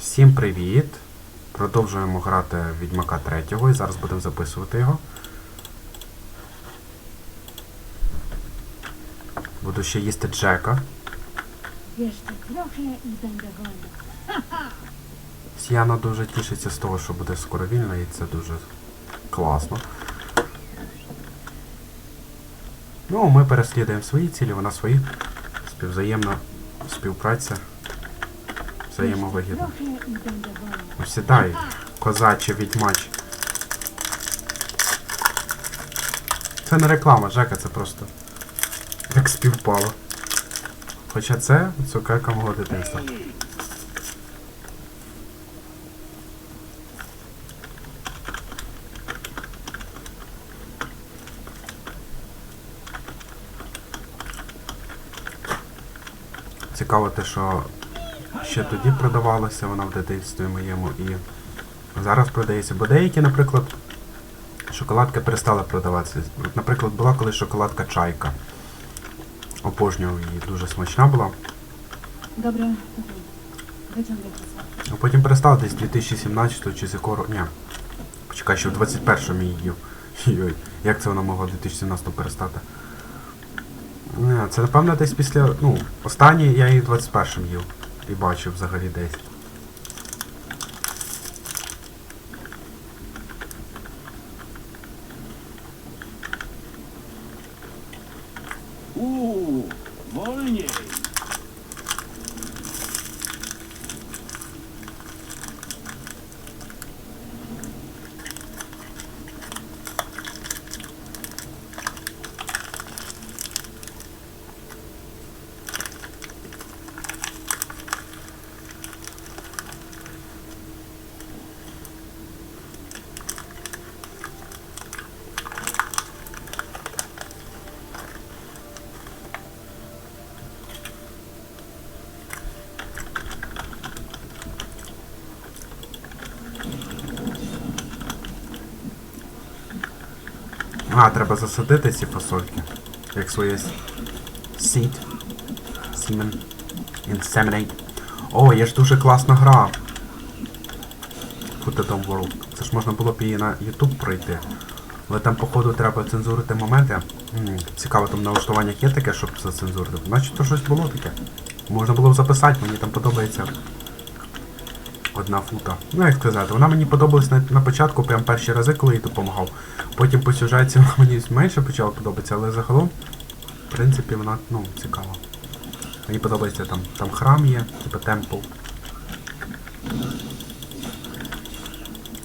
Всім привіт! Продовжуємо грати Відьмака 3 і зараз будемо записувати його. Буду ще їсти Джека. Jeszcze trochę i będę wolna. Сіана дуже тішиться з того, що буде скоро вільна, і це дуже класно. Ну, ми переслідуємо свої цілі, вона свої. Співзаємна співпраця. Wolna. Ну козаче відьмач. Це не реклама, Жека, це просто як співпало. Хоча це цукерка мого дитинства. Цікаво те, що ще тоді продавалася вона в дитинстві моєму і зараз продається. Бо деякі, наприклад, шоколадки перестали продаватися. От, наприклад, була колись шоколадка чайка. Обожнював її, дуже смачна була. Wyciągaj А потім перестала десь 2017 чи з якого. Ні. Почекай, ще в 21-му її їв. Йой, як це вона могла в 2017 перестати? Не, це напевно десь після. Ну, останній я її в 21-му їв. І бачив взагалі десь. У, wolniej! А, треба засадити ці фасольки. Як своє seed. Semen. Inseminate. О, є ж дуже класна гра. Put it on World. Це ж можна було б її на YouTube пройти. Але там, походу, треба цензурити моменти. Цікаво, там налаштуваннях є таке, щоб зацензурити. Значить, то щось було таке. Можна було б записати, мені там подобається. Одна фута. Ну, як сказати, вона мені подобалась на, на початку, прям перші рази, коли їй допомагав. Потім по сюжеті вона мені менше почала подобатися, але загалом, в принципі, вона, ну, цікава. Мені подобається там, там храм є, типу темпл.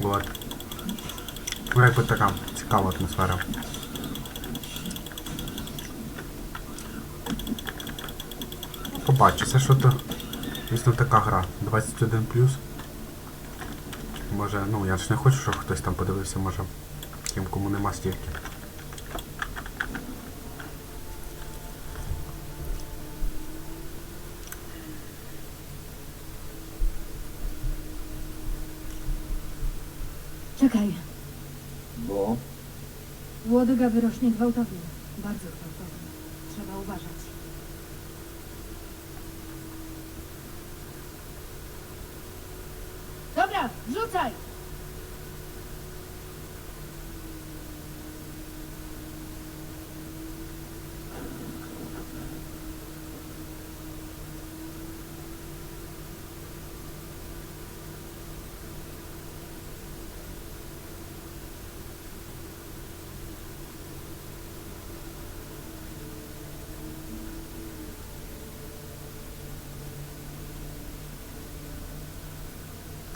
Вот. Ну, якби така цікава атмосфера. Побачу, це що то дійсно така гра. 21 Може, ну я ж не хочу, щоб хтось там подивився, може. Тим, кому нема стільки. Czekaj. Bo? Łodyga wyrośnie gwałtownie. Bardzo gwałtownie. Trzeba uważać. চাই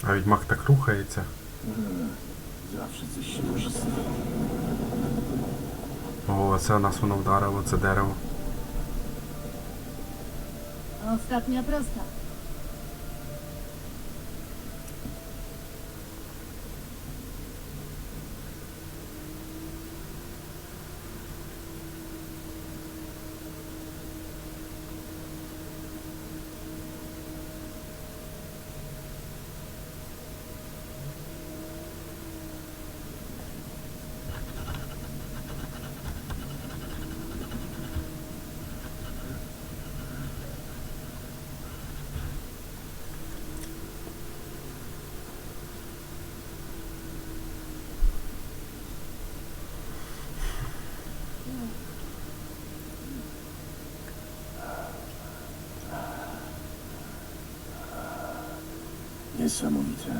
А відьмак так рухається. О, це нас воно вдарило, це дерево. Остатня prosta. Niesamowite.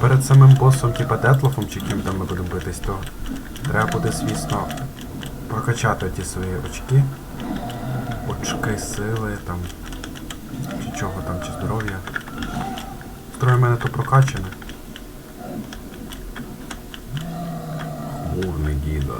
Перед самим босом, типа Детлофом, чи ким там ми будемо битись, то треба буде, звісно, прокачати ті свої очки. Очки сили там. Чи чого там, чи здоров'я. Троє в мене то прокачане. Хмурний діда.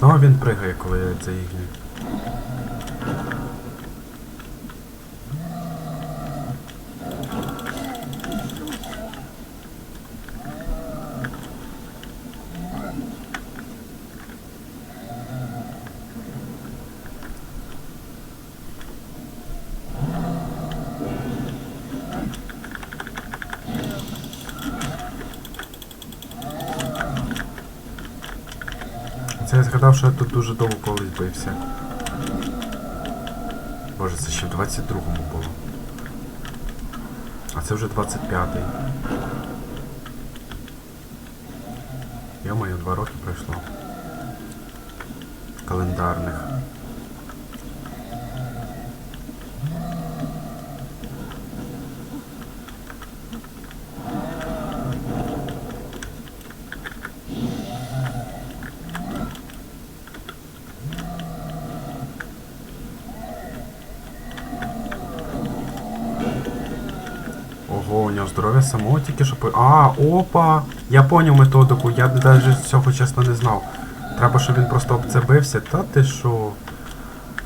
Знову він пригає, коли це Це я згадав, що я тут дуже довго колись бився. Боже, це ще в 22-му було. А це вже 25-й. Йо-моє, два роки пройшло. Календарних. Ого, у нього здоров'я самого тільки що по. А, опа! Я поняв методику, я навіть цього чесно не знав. Треба, щоб він просто об це бився. Та ти що?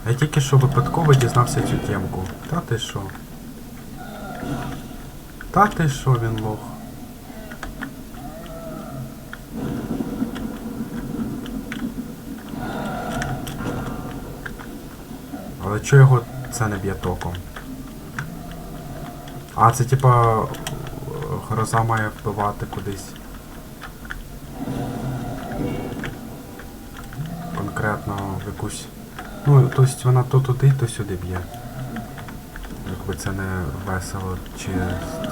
Я тільки що випадково дізнався цю темку. Та ти що? Та ти що він лох? Але чого його це не б'є током? А, це типа гроза має впливати кудись. Конкретно в якусь. Ну, тобто вона то туди, то сюди б'є. Якби це не весело, чи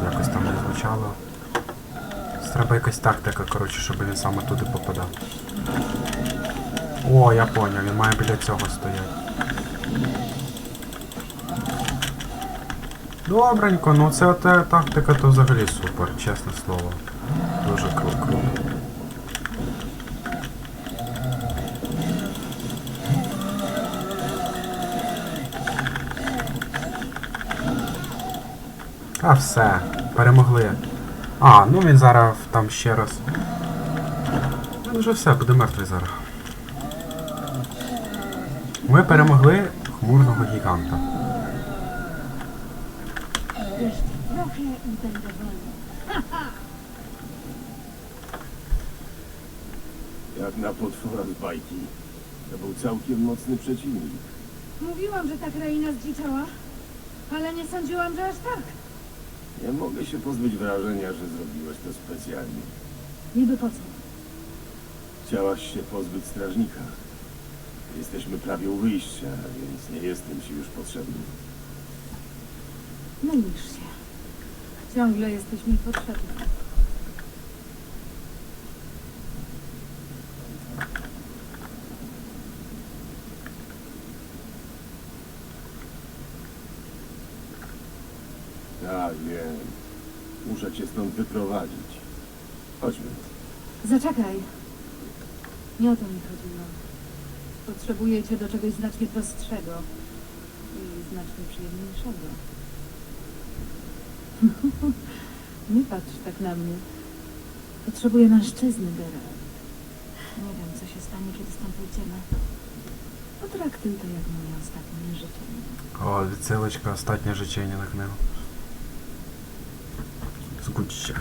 якось там не звучало. Треба якась тактика, коротше, щоб він саме туди попадав. О, я поняв, він має біля цього стояти. Добренько, ну це оте тактика то взагалі супер, чесне слово. Дуже круто. А все, перемогли. А, ну він зараз там ще раз. Він вже все, буде мертвий зараз. Ми перемогли хмурного гіганта. Jak na potwora z bajki. To był całkiem mocny przeciwnik. Mówiłam, że ta kraina zdziczała, ale nie sądziłam, że aż tak. Nie mogę się pozbyć wrażenia, że zrobiłeś to specjalnie. Niby po co? Chciałaś się pozbyć strażnika. Jesteśmy prawie u wyjścia, więc nie jestem ci już potrzebny. Mylisz się. Ciągle jesteś mi potrzebna. Tak, wiem. Muszę cię stąd wyprowadzić. Chodźmy. Zaczekaj. Nie o to mi chodziło. Potrzebuję cię do czegoś znacznie prostszego i znacznie przyjemniejszego. Nie patrz tak na mnie. Potrzebuję mężczyzny, Geralt. Nie wiem, co się stanie, kiedy stąd wyjdziemy. Potraktuj to jak moje ostatnie życie. O, ale ostatnie życie nie nagnęło. Zgódź się.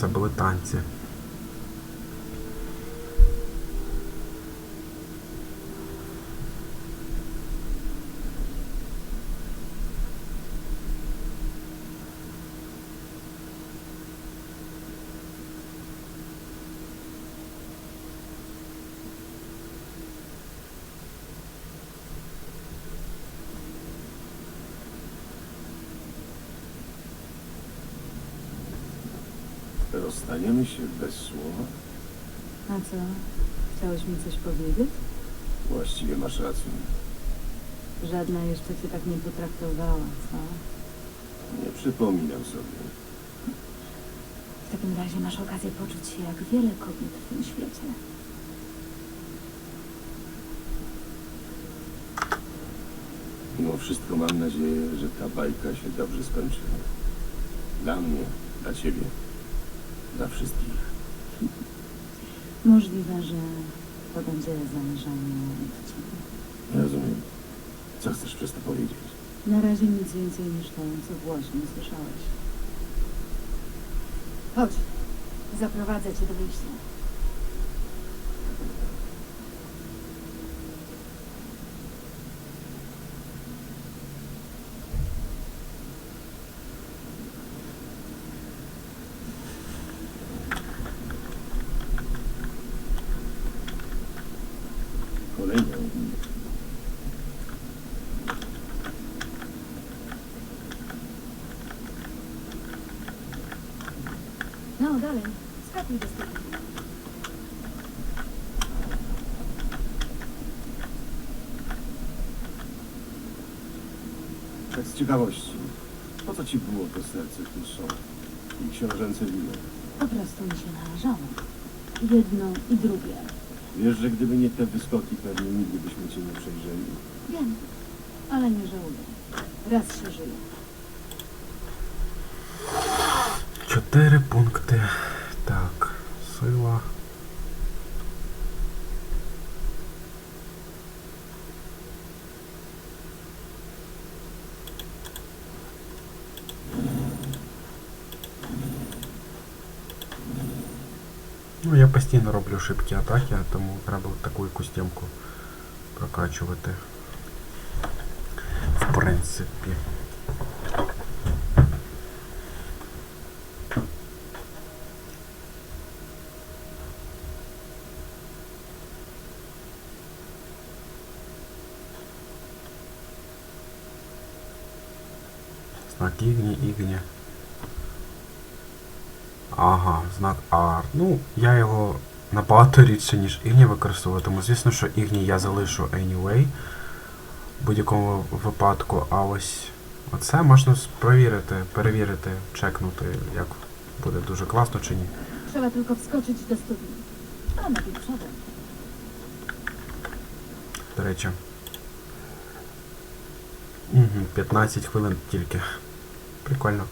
Це були танці. Rozstaniemy się bez słowa? A co? Chciałeś mi coś powiedzieć? Właściwie masz rację. Żadna jeszcze cię tak nie potraktowała, co? Nie przypominam sobie. W takim razie masz okazję poczuć się jak wiele kobiet w tym świecie. Mimo wszystko mam nadzieję, że ta bajka się dobrze skończy. Dla mnie, dla ciebie, dla wszystkich. Możliwe, że to będzie zamierzanie od ciebie. Nie rozumiem. Co chcesz przez to powiedzieć? Na razie nic więcej niż to, co właśnie słyszałeś. Chodź, zaprowadzę cię do wyjścia. Kolejne. No, dalej. Skakuj do studni. Tak z ciekawości. Po co ci było to serce Tucson i książęce wino? Po prostu mi się należało. Jedno i drugie. Wiesz, że gdyby nie te wyskoki, pewnie nigdy byśmy cię nie przejrzeli. Wiem, ale nie żałuję. Raz się żyje. Cztery punkty. Tak. Siła. Ну, я постійно роблю шибкі атаки, тому треба таку якусь темку прокачувати. В принципі. Знак Ігні, Ігні. Ага, знак Ар. Ну, я його набагато рідше, ніж Ігні використовую, тому звісно, що Ігні я залишу anyway. В будь-якому випадку, а ось оце можна перевірити, перевірити, чекнути, як буде дуже класно чи ні. Trzeba tylko wskoczyć do studni. A najpierw przodem. До речі. Угу, 15 хвилин тільки. Прикольно.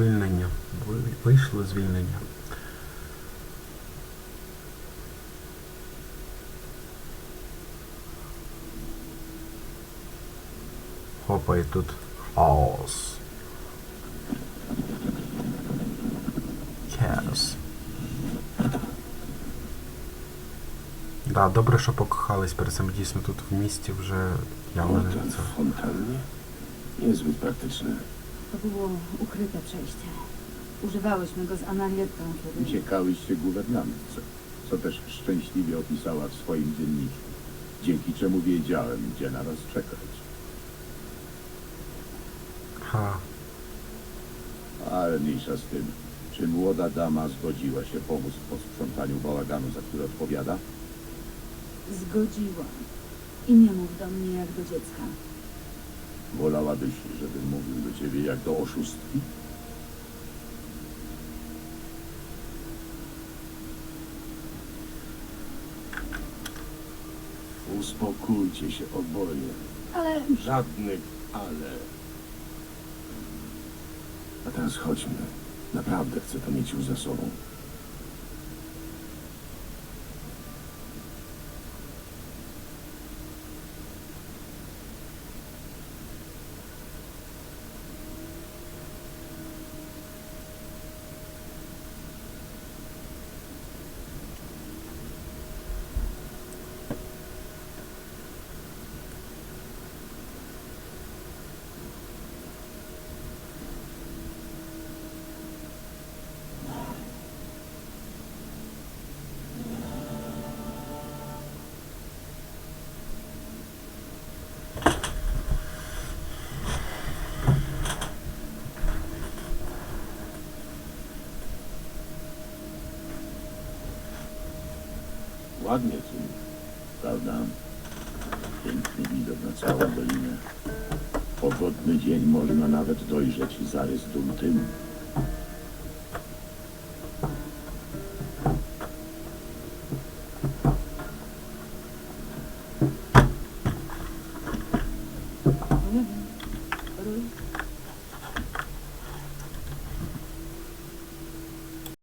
Звільнення. Вийшло звільнення. Хопа, і тут хаос. Yes. Да, добре, що покохались перед цим дійсно тут в місті вже явно це. fontannie? Niezbyt praktyczne. To było ukryte przejście. Używałyśmy go z Anarietą, kiedy... Uciekałyście guwernantce, co też szczęśliwie opisała w swoim dzienniku, dzięki czemu wiedziałem, gdzie na was czekać. Ha. Ale mniejsza z tym, czy młoda dama zgodziła się pomóc w posprzątaniu bałaganu, za który odpowiada? Zgodziła. I nie mów do mnie jak do dziecka. Wolałabyś, żebym mówił do ciebie jak do oszustki? Uspokójcie się oboje. Ale Żadnych ale. A teraz chodźmy. Naprawdę chcę to mieć już za sobą. Ładnie tu, prawda? Piękny widok na całą dolinę. Pogodny dzień można nawet dojrzeć zarys dum.